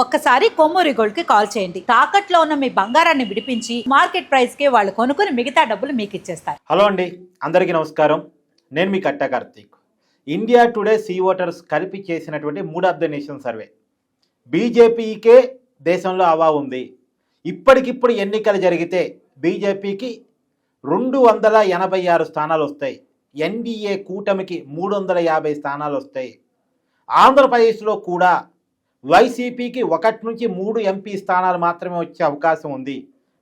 ఒక్కసారి కొమ్మూరి గోల్డ్కి కాల్ చేయండి. తాకట్లో ఉన్న మీ బంగారాన్ని విడిపించి మార్కెట్ ప్రైస్కి వాళ్ళు కొనుక్కుని మిగతా డబ్బులు మీకు ఇచ్చేస్తారు. హలో అండి అందరికీ నమస్కారం. నేను మీ Katta Karthik. India Today C voters కలిపి చేసినటువంటి mood of the nation survey. బీజేపీకే దేశంలో అవా ఉంది. ఇప్పటికిప్పుడు ఎన్నికలు జరిగితే బీజేపీకి రెండు వందల ఎనభై ఆరు స్థానాలు వస్తాయి. ఎన్డీఏ కూటమికి మూడు వందల యాభై స్థానాలు వస్తాయి. ఆంధ్రప్రదేశ్లో కూడా వైసీపీకి ఒకటి నుంచి మూడు ఎంపీ స్థానాలు మాత్రమే వచ్చే అవకాశం ఉంది.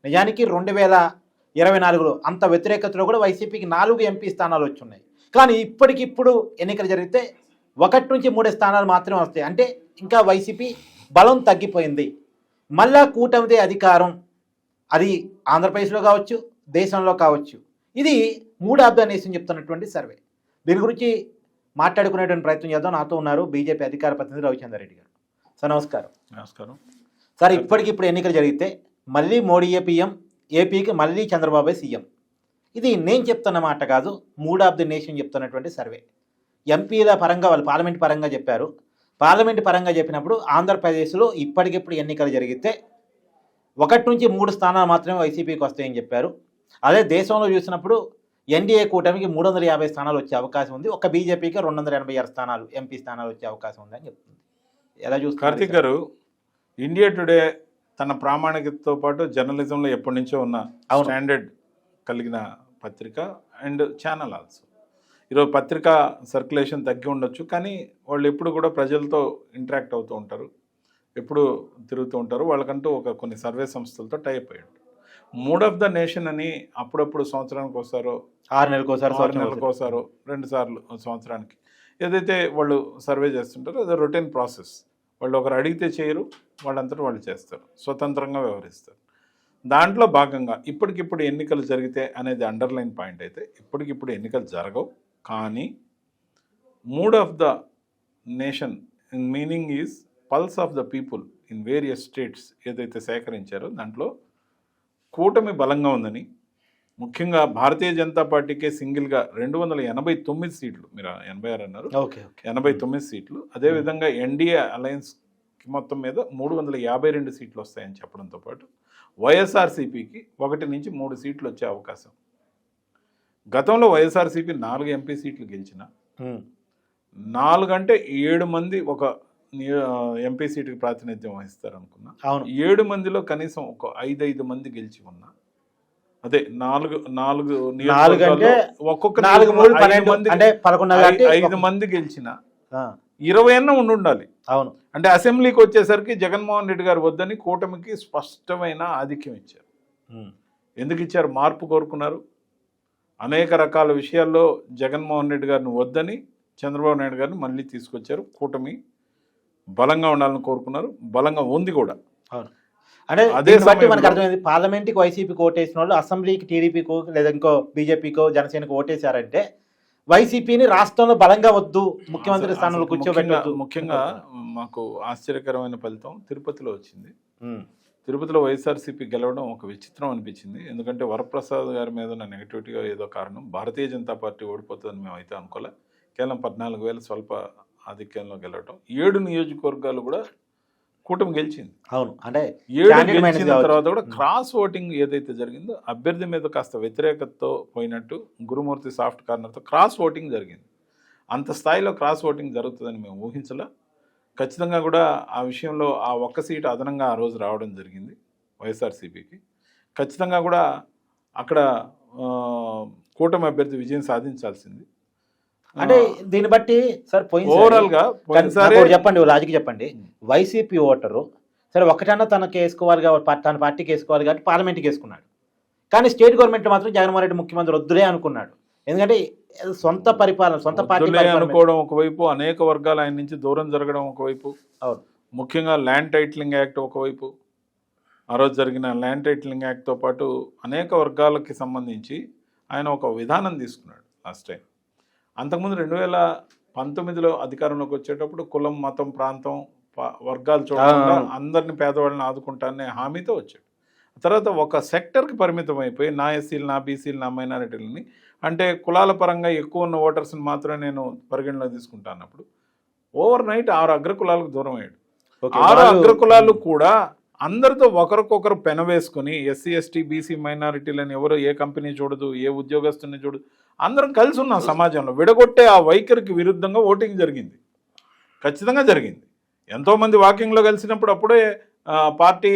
నిజానికి రెండు వేల ఇరవై నాలుగులో అంత వ్యతిరేకతలో కూడా వైసీపీకి నాలుగు ఎంపీ స్థానాలు వచ్చి ఉన్నాయి కానీ ఇప్పటికిప్పుడు ఎన్నికలు జరిగితే ఒకటి నుంచి మూడు స్థానాలు మాత్రమే వస్తాయి. అంటే ఇంకా వైసీపీ బలం తగ్గిపోయింది. మళ్ళా కూటమిదే అధికారం. అది ఆంధ్రప్రదేశ్లో కావచ్చు దేశంలో కావచ్చు. ఇది మూడు ఆఫ్ చెప్తున్నటువంటి సర్వే. దీని గురించి మాట్లాడుకునేటువంటి ప్రయత్నం చేద్దాం. నాతో ఉన్నారు బీజేపీ అధికార ప్రతినిధి రవిచంద్ర రెడ్డి గారు. సార్ నమస్కారం. నమస్కారం. సార్ ఇప్పటికిప్పుడు ఎన్నికలు జరిగితే మళ్ళీ మోడీయే పీఎం ఏపీకి మళ్ళీ చంద్రబాబే సీఎం. ఇది నేను చెప్తున్న మాట కాదు మూడ్ ఆఫ్ ది నేషన్ చెప్తున్నటువంటి సర్వే. ఎంపీల పరంగా వాళ్ళు పార్లమెంట్ పరంగా చెప్పారు. పార్లమెంట్ పరంగా చెప్పినప్పుడు ఆంధ్రప్రదేశ్లో ఇప్పటికిప్పుడు ఎన్నికలు జరిగితే ఒకటి నుంచి మూడు స్థానాలు మాత్రమే వైసీపీకి వస్తాయని చెప్పారు. అదే దేశంలో చూసినప్పుడు ఎన్డీఏ కూటమికి మూడు వందల యాభై స్థానాలు వచ్చే అవకాశం ఉంది. ఒక బీజేపీకి రెండు వందల ఎనభై ఆరు స్థానాలు ఎంపీ స్థానాలు వచ్చే అవకాశం ఉందని చెప్తుంది. ఎలా చూస్తారు కార్తిక్ గారు ఇండియా టుడే తన ప్రామాణికతతో పాటు జర్నలిజంలో ఎప్పటి నుంచో ఉన్న. స్టాండర్డ్ కలిగిన పత్రిక అండ్ ఛానల్ ఆల్సో. ఈరోజు పత్రిక సర్క్యులేషన్ తగ్గి ఉండొచ్చు కానీ వాళ్ళు ఎప్పుడు కూడా ప్రజలతో ఇంటరాక్ట్ అవుతూ ఉంటారు ఎప్పుడు తిరుగుతూ ఉంటారు వాళ్ళకంటూ ఒక కొన్ని సర్వే సంస్థలతో టైప్ అయ్యి ఉంటారు మూడ్ ఆఫ్ ద నేషన్ అని అప్పుడప్పుడు సంవత్సరానికి వస్తారో ఆరు నెలలకు ఒకసారి ఆరు నెలలకు ఒకసారి రెండు సార్లు సంవత్సరానికి ఏదైతే వాళ్ళు సర్వే చేస్తుంటారో అది రొటీన్ ప్రాసెస్. వాళ్ళు ఒకరు అడిగితే చేయరు వాళ్ళంతటా వాళ్ళు చేస్తారు. స్వతంత్రంగా వ్యవహరిస్తారు. దాంట్లో భాగంగా ఇప్పటికిప్పుడు ఎన్నికలు జరిగితే అనేది అండర్లైన్ పాయింట్ అయితే ఇప్పటికిప్పుడు ఎన్నికలు జరగవు. కానీ mood of the nation in meaning is pulse of the people in various states ఏదైతే సేకరించారో దాంట్లో కూటమి బలంగా ఉందని ముఖ్యంగా భారతీయ జనతా పార్టీకే సింగిల్గా రెండు వందల ఎనభై తొమ్మిది సీట్లు మీరు ఎనభై ఆరు అన్నారు. ఎనభై తొమ్మిది సీట్లు. అదేవిధంగా ఎన్డీఏ అలయన్స్కి మొత్తం మీద మూడు వందల యాభై రెండు సీట్లు వస్తాయని చెప్పడంతో పాటు వైఎస్ఆర్సీపీకి ఒకటి నుంచి మూడు సీట్లు వచ్చే అవకాశం. గతంలో వైఎస్ఆర్సీపీ నాలుగు ఎంపీ సీట్లు గెలిచిన ఉమ్. నాలుగు అంటే ఏడు మంది ఒక ఎంపీ సీటుకి ప్రాతినిధ్యం వహిస్తారు అనుకున్నా అవును. ఏడు మందిలో కనీసం ఒక ఐదు ఐదు మంది గెలిచి ఉన్నా అదే నాలుగు నాలుగు నాలుగు అంటే ఒక్కొక్క నాలుగు మూడు పన్నెండు మంది అంటే పదకొండు ఐదు మంది గెలిచిన ఇరవై అన్న ఉండి ఉండాలి అవును. అంటే అసెంబ్లీకి వచ్చేసరికి జగన్మోహన్ రెడ్డి గారు వద్దని కూటమికి స్పష్టమైన ఆధిక్యం ఇచ్చారు. ఎందుకు ఇచ్చారు? మార్పు కోరుకున్నారు. అనేక రకాల విషయాల్లో జగన్మోహన్ రెడ్డి గారిని వద్దని చంద్రబాబు నాయుడు గారిని మళ్ళీ తీసుకొచ్చారు. కూటమి బలంగా ఉండాలని కోరుకున్నారు. బలంగా ఉంది కూడా. అవును. అంటే అదే దీన్ని బట్టి మనకు అర్థమైంది పార్లమెంట్కి వైసీపీకి ఓటేసిన వాళ్ళు అసెంబ్లీకి టీడీపీకో లేదా ఇంకో బీజేపీకో జనసేనకు ఓటేశారంటే వైసీపీని రాష్ట్రంలో బలంగా వద్దు ముఖ్యమంత్రి స్థానంలో కూర్చోబెట్టద్దు. ముఖ్యంగా మాకు ఆశ్చర్యకరమైన ఫలితం తిరుపతిలో వచ్చింది. తిరుపతిలో వైఎస్ఆర్సీపీ గెలవడం ఒక విచిత్రం అనిపించింది. ఎందుకంటే వరప్రసాద్ గారి మీద ఉన్న నెగటివిటీగా ఏదో కారణం భారతీయ జనతా పార్టీ ఓడిపోతుందని మేము అయితే అనుకోలే. కేవలం పద్నాలుగు వేల స్వల్ప ఆధిక్యంలో గెలవడం ఏడు నియోజకవర్గాలు కూడా కూటమి గెలిచింది. అవును. అంటే ఏడు గెలిచిన. తర్వాత కూడా Hmm. క్రాస్ ఓటింగ్ ఏదైతే జరిగిందో అభ్యర్థి మీద కాస్త వ్యతిరేకతతో పోయినట్టు గురుమూర్తి సాఫ్ట్ కార్నర్తో క్రాస్ ఓటింగ్ జరిగింది. అంత స్థాయిలో క్రాస్ ఓటింగ్ జరుగుతుందని మేము ఊహించలే. ఖచ్చితంగా కూడా ఆ విషయంలో ఆ ఒక్క సీటు అదనంగా ఆ రోజు రావడం జరిగింది వైఎస్ఆర్సీపీకి. ఖచ్చితంగా కూడా అక్కడ కూటమి అభ్యర్థి విజయం సాధించాల్సింది. అంటే దీన్ని బట్టి సార్ పోయింది చెప్పండి లాజిక్ చెప్పండి. వైసీపీ ఓటరు సరే ఒకటన్నా తనకి వేసుకోవాలి కాబట్టి తన పార్టీకి వేసుకోవాలి కాబట్టి పార్లమెంట్కి వేసుకున్నాడు. కానీ స్టేట్ గవర్నమెంట్ మాత్రం జగన్మోహన్ రెడ్డి ముఖ్యమంత్రి వద్దులే అనుకున్నాడు. ఎందుకంటే సొంత పరిపాలన సొంత పార్టీ అనుకోవడం ఒకవైపు అనేక వర్గాలు ఆయన నుంచి దూరం జరగడం ఒకవైపు. అవును. ముఖ్యంగా ల్యాండ్ టైటిలింగ్ యాక్ట్ ఒకవైపు. ఆ రోజు జరిగిన ల్యాండ్ టైటిలింగ్ యాక్ట్తో పాటు అనేక వర్గాలకి సంబంధించి ఆయన ఒక విధానం తీసుకున్నాడు లాస్ట్ టైం. అంతకుముందు రెండు వేల పంతొమ్మిదిలో అధికారంలోకి వచ్చేటప్పుడు కులం మతం ప్రాంతం వర్గాలు చూడకుండా. అందరిని పేదవాళ్ళని ఆదుకుంటాననే హామీతో వచ్చాడు తర్వాత ఒక సెక్టర్కి పరిమితం అయిపోయి నా ఎస్సీలు నా బీసీలు నా మైనారిటీలని అంటే కులాల పరంగా ఎక్కువ ఉన్న ఓటర్స్ని మాత్రమే నేను పరిగణలోకి తీసుకుంటా అన్నప్పుడు ఓవర్ నైట్ ఆరు అగ్ర కులాలకు దూరం అయ్యాడు ఆరు అగ్రకులాలు కూడా అందరితో ఒకరికొకరు పెనవేసుకుని ఎస్సీ ఎస్టీ బీసీ మైనారిటీలని ఎవరు ఏ కంపెనీ చూడదు ఏ ఉద్యోగస్తుని చూడదు అందరం కలిసి ఉన్నాం సమాజంలో. విడగొట్టే ఆ వైఖరికి విరుద్ధంగా ఓటింగ్ జరిగింది. ఖచ్చితంగా జరిగింది. ఎంతోమంది వాకింగ్లో కలిసినప్పుడు అప్పుడే పార్టీ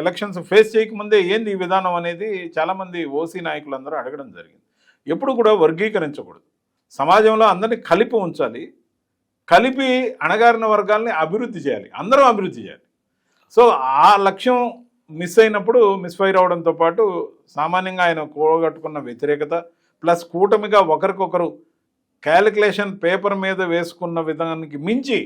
ఎలక్షన్స్ ఫేస్ చేయకముందే ఏంది ఈ విధానం అనేది చాలామంది ఓసీ నాయకులందరూ అడగడం జరిగింది. ఎప్పుడు కూడా వర్గీకరించకూడదు. సమాజంలో అందరినీ కలిపి ఉంచాలి. కలిపి అణగారిన వర్గాల్ని అభివృద్ధి చేయాలి. అందరం అభివృద్ధి చేయాలి. సో ఆ లక్ష్యం మిస్ అయినప్పుడు మిస్ఫైర్ అవడంతో పాటు సామాన్యంగా ఆయన కూడగట్టుకున్న వ్యతిరేకత ప్లస్ కూటమిగా ఒకరికొకరు క్యాలిక్యులేషన్ పేపర్ మీద వేసుకున్న విధానానికి మించి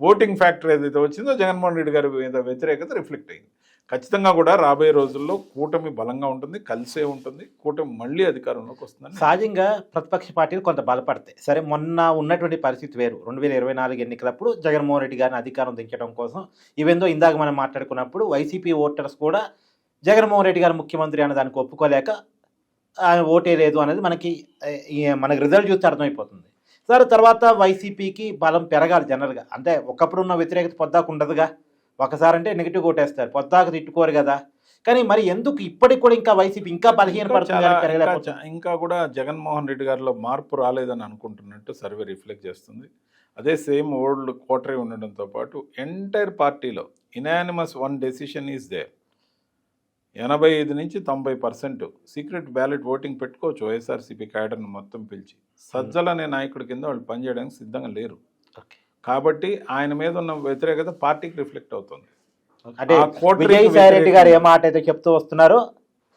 ఓటింగ్ ఫ్యాక్టర్ ఏదైతే వచ్చిందో జగన్మోహన్ రెడ్డి గారి మీద వ్యతిరేకత రిఫ్లెక్ట్ అయింది. ఖచ్చితంగా కూడా రాబోయే రోజుల్లో కూటమి బలంగా ఉంటుంది కలిసే ఉంటుంది. కూటమి మళ్ళీ అధికారంలోకి వస్తుంది సహజంగా ప్రతిపక్ష పార్టీలు కొంత బలపడతాయి. సరే మొన్న ఉన్నటువంటి పరిస్థితి వేరు. రెండు వేల ఇరవై నాలుగు ఎన్నికలప్పుడు జగన్మోహన్ రెడ్డి గారిని అధికారం దించడం కోసం ఇవేందో ఇందాక మనం మాట్లాడుకున్నప్పుడు వైసీపీ ఓటర్స్ కూడా జగన్మోహన్ రెడ్డి గారు ముఖ్యమంత్రి అనే దానికి ఒప్పుకోలేక ఆయన ఓటే లేదు అనేది మనకి మనకి రిజల్ట్ చూస్తే అర్థమైపోతుంది. సరే తర్వాత వైసీపీకి బలం పెరగాలి జనరల్గా. అంటే ఒకప్పుడు ఉన్న వ్యతిరేకత పొద్దాకు ఉండదుగా. ఒకసారి అంటే నెగిటివ్ కొట్టేస్తారు. పొద్దాకు తిట్టుకోరు కదా. కానీ మరి ఎందుకు ఇప్పటికి కూడా ఇంకా వైసీపీ ఇంకా బలహీన ఇంకా కూడా జగన్మోహన్ రెడ్డి గారిలో మార్పు రాలేదని అనుకుంటున్నట్టు సర్వే రిఫ్లెక్ట్ చేస్తుంది. అదే సేమ్ ఓల్డ్ కోటరీ ఉండడంతో పాటు ఎంటైర్ పార్టీలో unanimous one decision is there ఎనభై ఐదు నుంచి తొంభై పర్సెంట్ సీక్రెట్ బ్యాలెట్ ఓటింగ్ పెట్టుకోవచ్చు వైఎస్ఆర్సీపీ క్యాడర్ను మొత్తం పిలిచి. సజ్జల అనే నాయకుడి కింద వాళ్ళు పనిచేయడానికి సిద్ధంగా లేరు. ఓకే. కాబట్టి ఆయన మీద ఉన్న వ్యతిరేకత పార్టీకి రిఫ్లెక్ట్ అవుతుంది. అంటే ఆ కోటరీకి విజయసాయి రెడ్డి గారు ఏ వ్యతిరేకంగా- మాట అయితే చెప్తూ వస్తున్నారో?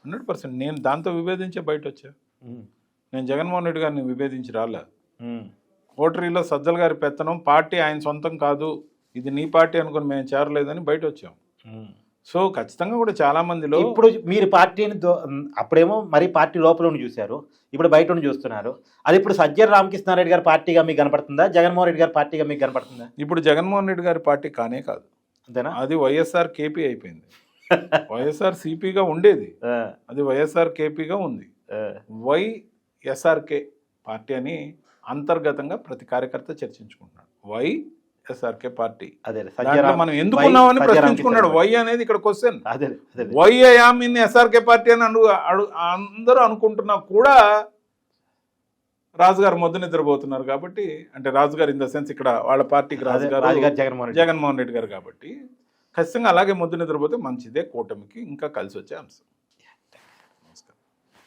Hundred percent. నేను దాంతో విభేదించే బయట వచ్చా. నేను జగన్మోహన్ రెడ్డి గారిని విభేదించి రాలే. కోటరీలో సజ్జల గారి పెత్తనం పార్టీ ఆయన సొంతం కాదు ఇది నీ పార్టీ అనుకుని మేము చేరలేదని బయట వచ్చాం. సో ఖచ్చితంగా కూడా చాలా మందిలో ఇప్పుడు మీరు పార్టీని అప్పుడేమో మరి పార్టీ లోపల ఉండి చూశారు. ఇప్పుడు బయట ఉండి చూస్తున్నారు. అది ఇప్పుడు సజ్జల రామకృష్ణారెడ్డి గారి పార్టీగా మీకు కనపడుతుందా? జగన్మోహన్ రెడ్డి గారి పార్టీగా మీకు కనపడుతుందా? ఇప్పుడు జగన్మోహన్ రెడ్డి గారి పార్టీ కానే కాదు. అంతేనా? అది వైఎస్ఆర్ కేపీ అయిపోయింది. వైఎస్ఆర్ సిపిగా ఉండేది. అది వైఎస్ఆర్ కేపీగా ఉంది. వైఎస్ఆర్కే పార్టీ అని అంతర్గతంగా ప్రతి కార్యకర్త చర్చించుకుంటున్నాడు. Why SRK party. అదే మనం ఎందుకున్నామని ప్రశ్నించుకున్నాడు. వై అనేది ఇక్కడ క్వశ్చన్ అదే why I am in SRK party అని అను అడు అందరూ అనుకుంటున్నా కూడా రాజుగారు మొద్దు నిద్రపోతున్నారు కాబట్టి అంటే రాజుగారు ఇన్ ద సెన్స్ ఇక్కడ వాళ్ళ పార్టీకి రాజుగారు జగన్మోహన్ రెడ్డి. జగన్మోహన్ రెడ్డి గారు కాబట్టి ఖచ్చితంగా అలాగే మొద్దు నిద్రపోతే మంచిదే కూటమికి ఇంకా కలిసి వచ్చే అంశం.